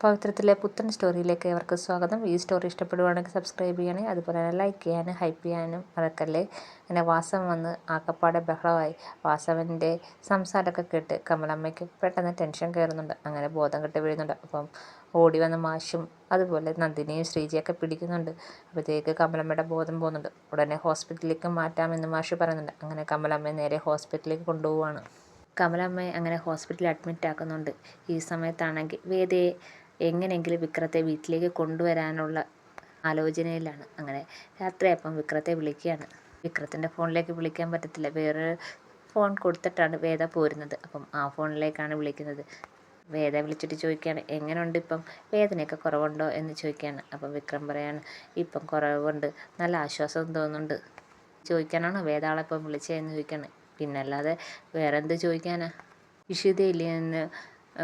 പവിത്രത്തിലെ പുത്തൻ സ്റ്റോറിയിലേക്ക് അവർക്ക് സ്വാഗതം. ഈ സ്റ്റോറി ഇഷ്ടപ്പെടുവാണെങ്കിൽ സബ്സ്ക്രൈബ് ചെയ്യണേ അതുപോലെ തന്നെ ലൈക്ക് ചെയ്യാനും ഹൈപ്പ് ചെയ്യാനും മറക്കല്ലേ? അങ്ങനെ വാസം വന്ന് ആക്കപ്പാടെ ബഹളമായി. വാസവന്റെ സംസാരമൊക്കെ കേട്ട് കമലമ്മയ്ക്ക് പെട്ടെന്ന് ടെൻഷൻ കയറുന്നുണ്ട്. അങ്ങനെ ബോധം കെട്ട് വീഴുന്നുണ്ട്. അപ്പം ഓടി വന്ന മാഷും അതുപോലെ നന്ദിനിയും ശ്രീജിയൊക്കെ പിടിക്കുന്നുണ്ട്. അപ്പോഴത്തേക്ക് കമലമ്മയുടെ ബോധം പോകുന്നുണ്ട്. ഉടനെ ഹോസ്പിറ്റലിലേക്ക് മാറ്റാമെന്ന് മാഷ് പറയുന്നുണ്ട്. അങ്ങനെ കമലമ്മയെ നേരെ ഹോസ്പിറ്റലിലേക്ക് കൊണ്ടുപോവാണ്. കമലമ്മയെ അങ്ങനെ ഹോസ്പിറ്റലിൽ അഡ്മിറ്റ് ആക്കുന്നുണ്ട്. ഈ സമയത്താണെങ്കിൽ വേദയെ എങ്ങനെയെങ്കിലും വിക്രത്തെ വീട്ടിലേക്ക് കൊണ്ടുവരാനുള്ള ആലോചനയിലാണ്. അങ്ങനെ രാത്രിയപ്പം വിക്രത്തെ വിളിക്കുകയാണ്. വിക്രത്തിന്റെ ഫോണിലേക്ക് വിളിക്കാൻ പറ്റത്തില്ല. വേറെ ഫോൺ കൊടുത്തിട്ടാണ് വേദ പോരുന്നത്. അപ്പം ആ ഫോണിലേക്കാണ് വിളിക്കുന്നത്. വേദ വിളിച്ചിട്ട് ചോദിക്കുകയാണ് എങ്ങനെയുണ്ട് ഇപ്പം? വേദനയൊക്കെ കുറവുണ്ടോ? എന്ന് ചോദിക്കുകയാണ്. അപ്പം വിക്രം പറയാണ് ഇപ്പം കുറവുണ്ട്. നല്ല ആശ്വാസം തോന്നുന്നുണ്ട്. ചോദിക്കാനാണോ വേദാളെ ഇപ്പം വിളിച്ചതെന്ന് ചോദിക്കുകയാണ്. പിന്നല്ലാതെ വേറെ എന്ത് ചോദിക്കാനാ വിഷുതയില്ലേ എന്ന്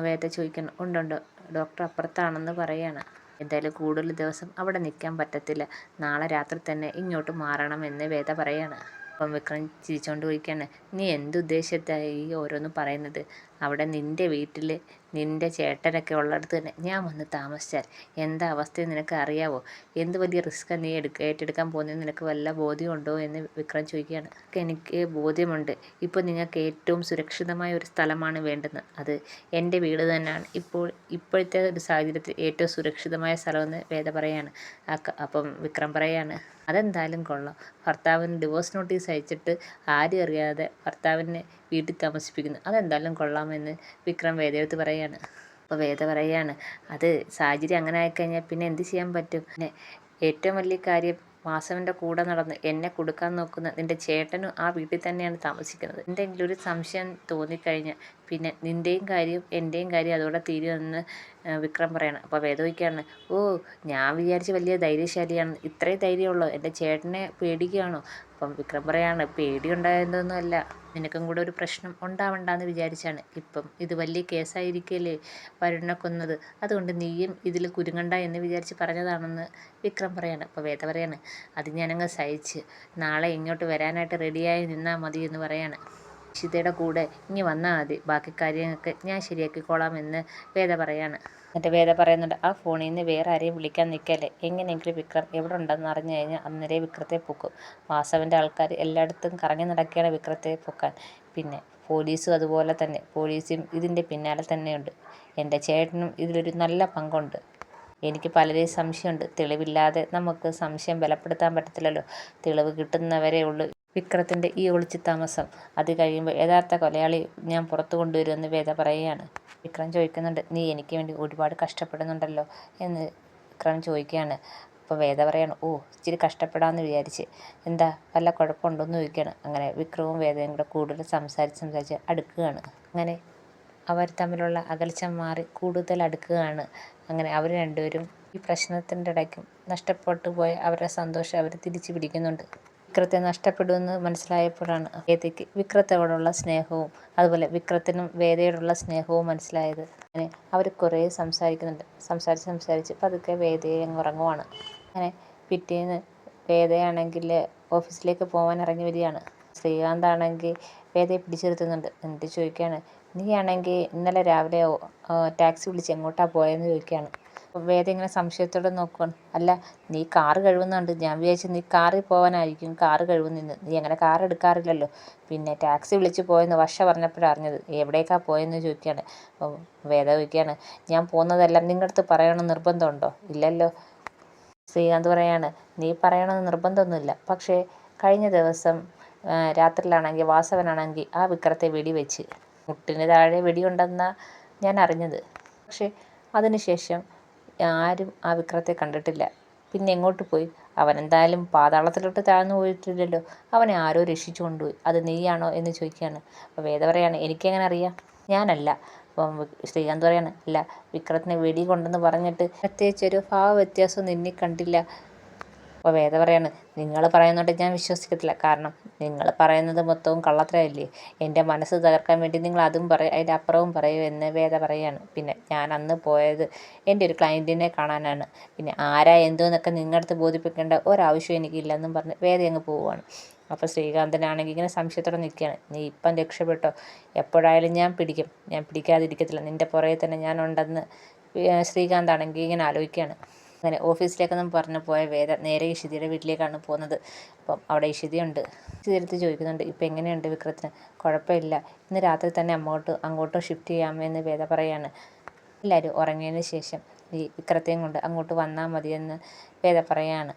വേദ ചോദിക്കണം ഉണ്ടുണ്ട്. ഡോക്ടർ അപ്പുറത്താണെന്ന് പറയാണ്. എന്തായാലും കൂടുതൽ ദിവസം അവിടെ നിൽക്കാൻ പറ്റത്തില്ല. നാളെ രാത്രി തന്നെ ഇങ്ങോട്ട് മാറണമെന്ന് വേദ പറയാണ്. അപ്പം വിക്രം ചിരിച്ചോണ്ട് പോയിക്കാണ് നീ എന്തുദ്ദേശത്തായി ഈ ഓരോന്ന് പറയുന്നത്? അവിടെ നിന്റെ വീട്ടിൽ നിന്റെ ചേട്ടനൊക്കെ ഉള്ളിടത്ത് തന്നെ. ഞാൻ വന്ന് താമസിച്ചാൽ എന്താ അവസ്ഥയെന്ന് നിനക്ക് അറിയാവോ? എന്ത് വലിയ റിസ്ക്കാണ് നീ എടുക്ക ഏറ്റെടുക്കാൻ പോകുന്നതെന്ന് നിനക്ക് വല്ല ബോധ്യമുണ്ടോ എന്ന് വിക്രം ചോദിക്കുകയാണ്. എനിക്ക് ബോധ്യമുണ്ട്. ഇപ്പോൾ നിങ്ങൾക്ക് ഏറ്റവും സുരക്ഷിതമായ ഒരു സ്ഥലമാണ് വേണ്ടത് അത് എന്റെ വീട് തന്നെയാണ്. ഇപ്പോൾ ഇപ്പോഴത്തെ ഒരു സാഹചര്യത്തിൽ ഏറ്റവും സുരക്ഷിതമായ സ്ഥലമെന്ന് വേദ പറയാണ്. അപ്പം വിക്രം പറയാണ് അതെന്തായാലും കൊള്ളാം. ഭർത്താവിന് ഡിവോഴ്സ് നോട്ടീസ് അയച്ചിട്ട് ആരും അറിയാതെ ഭർത്താവിനെ വീട്ടിൽ താമസിപ്പിക്കുന്നു. അതെന്തായാലും കൊള്ളാമെന്ന് വിക്രം വേദയടുത്ത് പറയാണ് അപ്പോൾ വേദ പറയാണ് അത് സാഹചര്യം അങ്ങനെ ആയിക്കഴിഞ്ഞാൽ പിന്നെ എന്ത് ചെയ്യാൻ പറ്റും? പിന്നെ ഏറ്റവും വലിയ കാര്യം വാസവന്റെ കൂടെ നടന്ന് എന്നെ കൊടുക്കാൻ നോക്കുന്ന നിന്റെ ചേട്ടനും ആ വീട്ടിൽ തന്നെയാണ് താമസിക്കുന്നത്. എന്തെങ്കിലും ഒരു സംശയം തോന്നിക്കഴിഞ്ഞാൽ പിന്നെ നിന്റെയും കാര്യം എന്റെയും കാര്യം അതോടെ തീരുമെന്ന് വിക്രം പറയണം. അപ്പോൾ വേദോയ്ക്കാണ് ഓ ഞാൻ വിചാരിച്ച് വലിയ ധൈര്യശാലിയാണ്. ഇത്രയും ധൈര്യമുള്ളോ എന്റെ ചേട്ടനെ പേടിക്കുകയാണോ? അപ്പം വിക്രം പറയാണ് പേടിയുണ്ടായതൊന്നുമല്ല. നിനക്കും കൂടെ ഒരു പ്രശ്നം ഉണ്ടാവണ്ടെന്ന് വിചാരിച്ചാണ്. ഇപ്പം ഇത് വലിയ കേസായിരിക്കല്ലേ വരുണിനെ കൊന്നത്. അതുകൊണ്ട് നീയും ഇതിൽ കുരുങ്ങണ്ട എന്ന് വിചാരിച്ച് പറഞ്ഞതാണെന്ന് വിക്രം പറയാണ്. അപ്പോൾ വേദ പറയാണ് അത് ഞാനങ്ങ് സഹിച്ച്. നാളെ ഇങ്ങോട്ട് വരാനായിട്ട് റെഡിയായി നിന്നാൽ മതി എന്ന് പറയാണ്. ഇഷിതയുടെ കൂടെ ഇനി വന്നാൽ മതി. ബാക്കി കാര്യങ്ങൾക്ക് ഞാൻ ശരിയാക്കിക്കോളാം എന്ന് വേദ പറയാണ്. എന്നിട്ട് വേദ പറയുന്നുണ്ട് ആ ഫോണിൽ നിന്ന് വേറെ ആരെയും വിളിക്കാൻ നിൽക്കല്ലേ? എങ്ങനെയെങ്കിലും വിക്രം എവിടെ ഉണ്ടെന്ന് അറിഞ്ഞു കഴിഞ്ഞാൽ അന്നേരെ വിക്രത്തെ പൊക്കും. വാസവന്റെ ആൾക്കാർ എല്ലായിടത്തും കറങ്ങി നടക്കുകയാണ് വിക്രത്തെ പൊക്കാൻ. പിന്നെ പോലീസും അതുപോലെ തന്നെ. പോലീസും ഇതിന്റെ പിന്നാലെ തന്നെയുണ്ട്. എന്റെ ചേട്ടനും ഇതിലൊരു നല്ല പങ്കുണ്ട്. എനിക്ക് പലരെയും സംശയമുണ്ട്. തെളിവില്ലാതെ നമുക്ക് സംശയം ബലപ്പെടുത്താൻ പറ്റത്തില്ലല്ലോ. തെളിവ് കിട്ടുന്നവരെ ഉള്ളൂ വിക്രത്തിന്റെ ഈ ഒളിച്ചു താമസം. അത് കഴിയുമ്പോൾ യഥാർത്ഥ കൊലയാളി ഞാൻ പുറത്തു കൊണ്ടുവരുമെന്ന് വേദ പറയുകയാണ്. വിക്രം ചോദിക്കുന്നുണ്ട് നീ എനിക്ക് വേണ്ടി ഒരുപാട് കഷ്ടപ്പെടുന്നുണ്ടല്ലോ? എന്ന് വിക്രം ചോദിക്കുകയാണ്. അപ്പോൾ വേദ പറയാണ് ഓ ഇച്ചിരി കഷ്ടപ്പെടാമെന്ന് വിചാരിച്ച്. എന്താ വല്ല കുഴപ്പമുണ്ടോയെന്ന് ചോദിക്കുകയാണ്. അങ്ങനെ വിക്രവും വേദയും കൂടെ കൂടുതൽ സംസാരിച്ച് സംസാരിച്ച് അടുക്കുകയാണ്. അങ്ങനെ അവർ തമ്മിലുള്ള അകൽച്ച മാറി കൂടുതൽ അടുക്കുകയാണ്. അങ്ങനെ അവർ രണ്ടുപേരും ഈ പ്രശ്നത്തിന്റെ ഇടയ്ക്കും നഷ്ടപ്പെട്ടു പോയ അവരുടെ സന്തോഷം അവർ തിരിച്ചു പിടിക്കുന്നുണ്ട്. വിക്രത്തെ നഷ്ടപ്പെടുമെന്ന് മനസ്സിലായപ്പോഴാണ് വേദയ്ക്ക് വിക്രത്തോടുള്ള സ്നേഹവും അതുപോലെ വിക്രത്തിനും വേദയോടുള്ള സ്നേഹവും മനസ്സിലായത്. അങ്ങനെ അവർ കുറേ സംസാരിക്കുന്നുണ്ട്. സംസാരിച്ച് സംസാരിച്ച് പതുക്കെ വേദയെ അങ്ങ് ഉറങ്ങുവാണ്. അങ്ങനെ പിറ്റേന്ന് വേദയാണെങ്കിൽ ഓഫീസിലേക്ക് പോകാൻ ഇറങ്ങി വരികയാണ്. ശ്രീകാന്ത് ആണെങ്കിൽ വേദയെ പിടിച്ചിരുത്തുന്നുണ്ട്. എന്നിട്ട് ചോദിക്കുകയാണ് നീ ആണെങ്കിൽ ഇന്നലെ രാവിലെ ടാക്സി വിളിച്ച് എങ്ങോട്ടാണ് പോയതെന്ന് ചോദിക്കുകയാണ്. വേദ ഇങ്ങനെ സംശയത്തോടെ നോക്കുകയാണ് അല്ല നീ കാറ് കഴുകുന്നുണ്ട്. ഞാൻ വിചാരിച്ചു നീ കാറിൽ പോകാനായിരിക്കും കാറ് കഴുകുന്നിന്ന്. നീ അങ്ങനെ കാർ എടുക്കാറില്ലല്ലോ. പിന്നെ ടാക്സി വിളിച്ച് പോയെന്ന് വർഷ പറഞ്ഞപ്പോഴാണ് അറിഞ്ഞത്. എവിടേക്കാണ് പോയെന്ന് ചോദിക്കുകയാണ്. വേദ ചോദിക്കുകയാണ് ഞാൻ പോകുന്നതെല്ലാം നിങ്ങളുടെ അടുത്ത് പറയണമെന്ന് നിർബന്ധമുണ്ടോ? ഇല്ലല്ലോ ശ്രീകാന്ത് പറയാണ്. നീ പറയണമെന്ന് നിർബന്ധമൊന്നുമില്ല. പക്ഷേ കഴിഞ്ഞ ദിവസം രാത്രിയിലാണെങ്കിൽ വാസവനാണെങ്കിൽ ആ വിക്രത്തെ വെടിവെച്ച് മുട്ടിന് താഴെ വെടിയുണ്ടെന്നാണ് ഞാൻ അറിഞ്ഞത്. പക്ഷേ അതിനുശേഷം ആരും ആ വിക്രത്തെ കണ്ടിട്ടില്ല. പിന്നെ എങ്ങോട്ട് പോയി? അവൻ എന്തായാലും പാതാളത്തിലോട്ട് താഴ്ന്നു പോയിട്ടില്ലല്ലോ. അവനെ ആരോ രക്ഷിച്ചു കൊണ്ടുപോയി. അത് നീയാണോ എന്ന് ചോദിക്കുകയാണ്. അപ്പോൾ വേദ പറയാണ് എനിക്കെങ്ങനെ അറിയാം? ഞാനല്ല. അപ്പം ശ്രീകാന്ത് പറയാണ് അല്ല വിക്രത്തിനെ വെടി കൊണ്ടെന്ന് പറഞ്ഞിട്ട് പ്രത്യേകിച്ചൊരു ഭാവ വ്യത്യാസം നിന്നെ കണ്ടില്ല. അപ്പോൾ വേദ പറയാണ് നിങ്ങൾ പറയുന്നുണ്ട് ഞാൻ വിശ്വസിക്കത്തില്ല. കാരണം നിങ്ങൾ പറയുന്നത് മൊത്തവും കള്ളത്തരമല്ലേ? എന്റെ മനസ്സ് തകർക്കാൻ വേണ്ടി നിങ്ങൾ അതും പറയും അതിന്റെ അപ്പുറവും പറയൂ എന്ന് വേദ പറയാണ്. പിന്നെ ഞാൻ അന്ന് പോയത് എന്റെ ഒരു ക്ലയന്റിനെ കാണാനാണ്. പിന്നെ ആരാ? എന്തോ? എന്നൊക്കെ അടുത്ത് ബോധിപ്പിക്കേണ്ട ഒരാവശ്യം എനിക്കില്ലെന്നും പറഞ്ഞ് വേദ അങ്ങ് പോവുകയാണ് അപ്പോൾ ശ്രീകാന്തനാണെങ്കിൽ ഇങ്ങനെ സംശയത്തോടെ നിൽക്കുകയാണ്. നീ ഇപ്പം രക്ഷപ്പെട്ടോ? എപ്പോഴായാലും ഞാൻ പിടിക്കും. ഞാൻ പിടിക്കാതിരിക്കത്തില്ല. നിന്റെ പുറകെ തന്നെ ഞാൻ ഉണ്ടെന്ന് ശ്രീകാന്ത് ആണെങ്കിൽ ഇങ്ങനെ ആലോചിക്കുകയാണ്. അങ്ങനെ ഓഫീസിലേക്കൊന്നും പറഞ്ഞു പോയ വേദ നേരെ ഇഷിതയുടെ വീട്ടിലേക്കാണ് പോകുന്നത്. അപ്പം അവിടെ ഇഷിതയുണ്ട്. ഇഷിതടുത്ത് ചോദിക്കുന്നുണ്ട് ഇപ്പം എങ്ങനെയുണ്ട് വിക്രത്തിന്? കുഴപ്പമില്ല. ഇന്ന് രാത്രി തന്നെ അങ്ങോട്ട് അങ്ങോട്ടോ ഷിഫ്റ്റ് ചെയ്യാമെന്ന് വേദ പറയാണ്. എല്ലാവരും ഉറങ്ങിയതിന് ശേഷം ഈ വിക്രത്തെയും കൊണ്ട് അങ്ങോട്ട് വന്നാൽ മതിയെന്ന് വേദ പറയാണ്.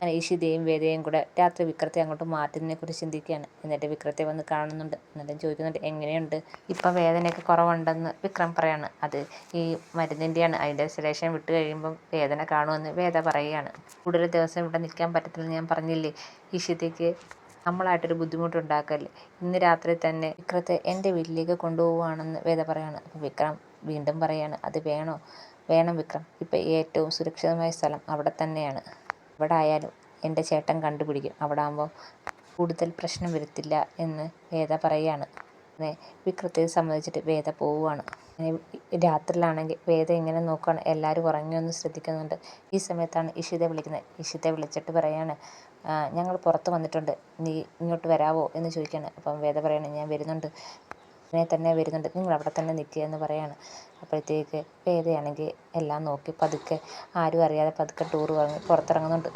അങ്ങനെ ഈശിതയും വേദയും കൂടെ രാത്രി വിക്രത്തെ അങ്ങോട്ട് മാറ്റുന്നതിനെ കുറിച്ച് ചിന്തിക്കുകയാണ്. എന്നിട്ട് വിക്രത്തെ വന്ന് കാണുന്നുണ്ട്. എന്നിട്ട് ചോദിക്കുന്നുണ്ട് എങ്ങനെയുണ്ട്? ഇപ്പം വേദനയൊക്കെ കുറവുണ്ടെന്ന് വിക്രം പറയാണ്. അത് ഈ മരുന്നിന്റെയാണ് അതിന്റെ സെലേഷൻ വിട്ട് കഴിയുമ്പം വേദന കാണുമെന്ന് വേദ പറയുകയാണ്. കൂടുതൽ ദിവസം ഇവിടെ നിൽക്കാൻ പറ്റത്തില്ലെന്ന് ഞാൻ പറഞ്ഞില്ലേ? ഈശിതയ്ക്ക് നമ്മളായിട്ടൊരു ബുദ്ധിമുട്ടുണ്ടാക്കല്ലേ ഇന്ന് രാത്രി തന്നെ വിക്രത്തെ എന്റെ വീട്ടിലേക്ക് കൊണ്ടുപോവുകയാണെന്ന് വേദ പറയാണ്. വിക്രം വീണ്ടും പറയാണ് അത് വേണോ? വേണം വിക്രം. ഇപ്പം ഏറ്റവും സുരക്ഷിതമായ സ്ഥലം അവിടെ തന്നെയാണ്. ഇവിടെ ആയാലും എന്റെ ചേട്ടൻ കണ്ടുപിടിക്കും. അവിടെ ആകുമ്പോൾ കൂടുതൽ പ്രശ്നം വരത്തില്ല എന്ന് വേദ പറയുകയാണ്. വിക്രത്തെ സമ്മതിച്ചിട്ട് വേദ പോവുകയാണ്. രാത്രിയിലാണെങ്കിൽ വേദ ഇങ്ങനെ നോക്കുകയാണ് എല്ലാവരും ഉറങ്ങിയൊന്നും ശ്രദ്ധിക്കുന്നുണ്ട്. ഈ സമയത്താണ് ഇഷിത വിളിക്കുന്നത്. ഇഷിത വിളിച്ചിട്ട് പറയാണ് ഞങ്ങൾ പുറത്ത് വന്നിട്ടുണ്ട്. നീ ഇങ്ങോട്ട് വരാവോ? എന്ന് ചോദിക്കുകയാണ്. അപ്പം വേദ പറയാണ് ഞാൻ വരുന്നുണ്ട്. ഉടനെ തന്നെ വരുന്നുണ്ട്. നിങ്ങൾ അവിടെ തന്നെ നിൽക്കുക എന്ന് പറയാണ്. അപ്പോഴത്തേക്ക് വേദയാണെങ്കിൽ എല്ലാം നോക്കി പതുക്കെ ആരും അറിയാതെ പതുക്കെ ടൂർ പറഞ്ഞ് പുറത്തിറങ്ങുന്നുണ്ട്.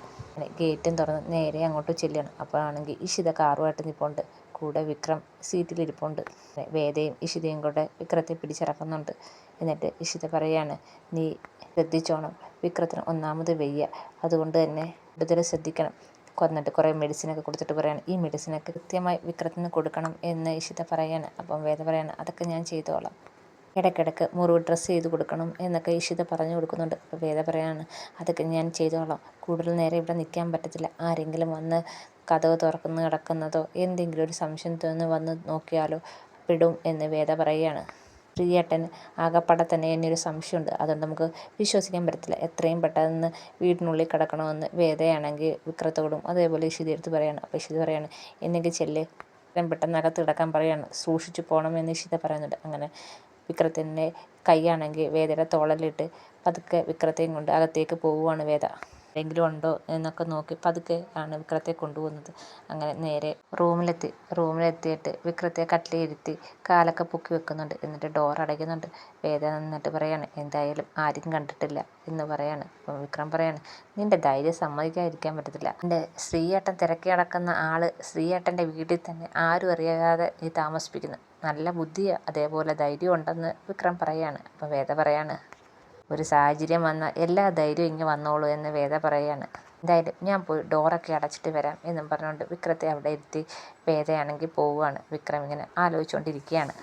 ഗേറ്റും തുറന്ന് നേരെ അങ്ങോട്ട് ചെല്ലുകയാണ്. അപ്പോഴാണെങ്കിൽ ഇഷിത കാറുമായിട്ട് നിൽപ്പുണ്ട് കൂടെ വിക്രം സീറ്റിലിരിപ്പുണ്ട് വേദയും ഇഷിതയും കൂടെ വിക്രത്തെ പിടിച്ചിറക്കുന്നുണ്ട്. എന്നിട്ട് ഇഷിത പറയാണ് നീ ശ്രദ്ധിച്ചോണം. വിക്രത്തിന് ഒന്നാമത് വയ്യ. അതുകൊണ്ട് തന്നെ കൂടുതൽ ശ്രദ്ധിക്കണം. കൊന്നിട്ട് കുറേ മെഡിസിനൊക്കെ കൊടുത്തിട്ട് പറയാണ് ഈ മെഡിസിനൊക്കെ കൃത്യമായി വിക്രത്തിന് കൊടുക്കണം എന്ന് ഇഷിത പറയാണ്. അപ്പം വേദ പറയാണ് അതൊക്കെ ഞാൻ ചെയ്തോളാം. ഇടയ്ക്കിടയ്ക്ക് മുറിവ് ഡ്രസ്സ് ചെയ്ത് കൊടുക്കണം എന്നൊക്കെ ഇഷിത പറഞ്ഞു കൊടുക്കുന്നുണ്ട്. അപ്പോൾ വേദ പറയാണ് അതൊക്കെ ഞാൻ ചെയ്തോളാം. കൂടുതൽ നേരം ഇവിടെ നിൽക്കാൻ പറ്റത്തില്ല. ആരെങ്കിലും വന്ന് കഥവ് തുറക്കുന്ന കിടക്കുന്നതോ എന്തെങ്കിലും ഒരു സംശയം തോന്നി വന്ന് നോക്കിയാലോ പെടും എന്ന് വേദ പറയുകയാണ് പ്രിയേട്ടൻ ആകപ്പാടെ തന്നെ എന്നൊരു സംശയമുണ്ട്. അതുകൊണ്ട് നമുക്ക് വിശ്വസിക്കാൻ പറ്റത്തില്ല. എത്രയും പെട്ടെന്ന് വീടിനുള്ളിൽ കിടക്കണമെന്ന് വേദയാണെങ്കിൽ വിക്രത്തോടും അതേപോലെ ഇഷിത എടുത്ത് പറയാണ്. അപ്പോൾ ഇഷിത പറയാണ് എന്നെങ്കിൽ ചെല്ല്. എത്രയും പെട്ടെന്ന് അകത്ത് കിടക്കാൻ പറയാണ്. സൂക്ഷിച്ചു പോകണമെന്ന് ഇഷിത പറയുന്നുണ്ട്. അങ്ങനെ വിക്രത്തിന്റെ കൈയാണെങ്കിൽ വേദയുടെ തോളലിട്ട് പതുക്കെ വിക്രത്തെയും കൊണ്ട് അകത്തേക്ക് പോവുകയാണ് വേദ. ആരെങ്കിലും ഉണ്ടോ എന്നൊക്കെ നോക്കി പതുക്കെ ആണ് വിക്രത്തെ കൊണ്ടുപോകുന്നത്. അങ്ങനെ നേരെ റൂമിലെത്തി. റൂമിലെത്തിയിട്ട് വിക്രത്തെ കട്ടിലിരുത്തി കാലൊക്കെ പൊക്കി വെക്കുന്നുണ്ട്. എന്നിട്ട് ഡോർ അടയ്ക്കുന്നുണ്ട്. വേദന എന്നിട്ട് പറയാണ് എന്തായാലും ആരും കണ്ടിട്ടില്ല എന്ന് പറയാണ്. വിക്രം പറയാണ് നിന്റെ ധൈര്യം സമ്മതിക്കാതിരിക്കാൻ പറ്റത്തില്ല. എന്റെ ശ്രീയേട്ടൻ തിരക്കി നടക്കുന്ന ആൾ ശ്രീയേട്ടന്റെ വീട്ടിൽ തന്നെ ആരും അറിയാതെ നീ താമസിപ്പിക്കുന്നു. നല്ല ബുദ്ധിയാണ് അതേപോലെ ധൈര്യം ഉണ്ടെന്ന് വിക്രം പറയാണ്. അപ്പം വേദ പറയാണ് ഒരു സാഹചര്യം വന്നാൽ എല്ലാ ധൈര്യവും ഇങ്ങ് വന്നോളൂ എന്ന് വേദ പറയാണ്. എന്തായാലും ഞാൻ പോയി ഡോറൊക്കെ അടച്ചിട്ട് വരാം എന്നും പറഞ്ഞുകൊണ്ട് വിക്രത്തെ അവിടെ ഇരുത്തി വേദയാണെങ്കിൽ പോവുകയാണ്. വിക്രം ഇങ്ങനെ ആലോചിച്ചുകൊണ്ടിരിക്കുകയാണ്.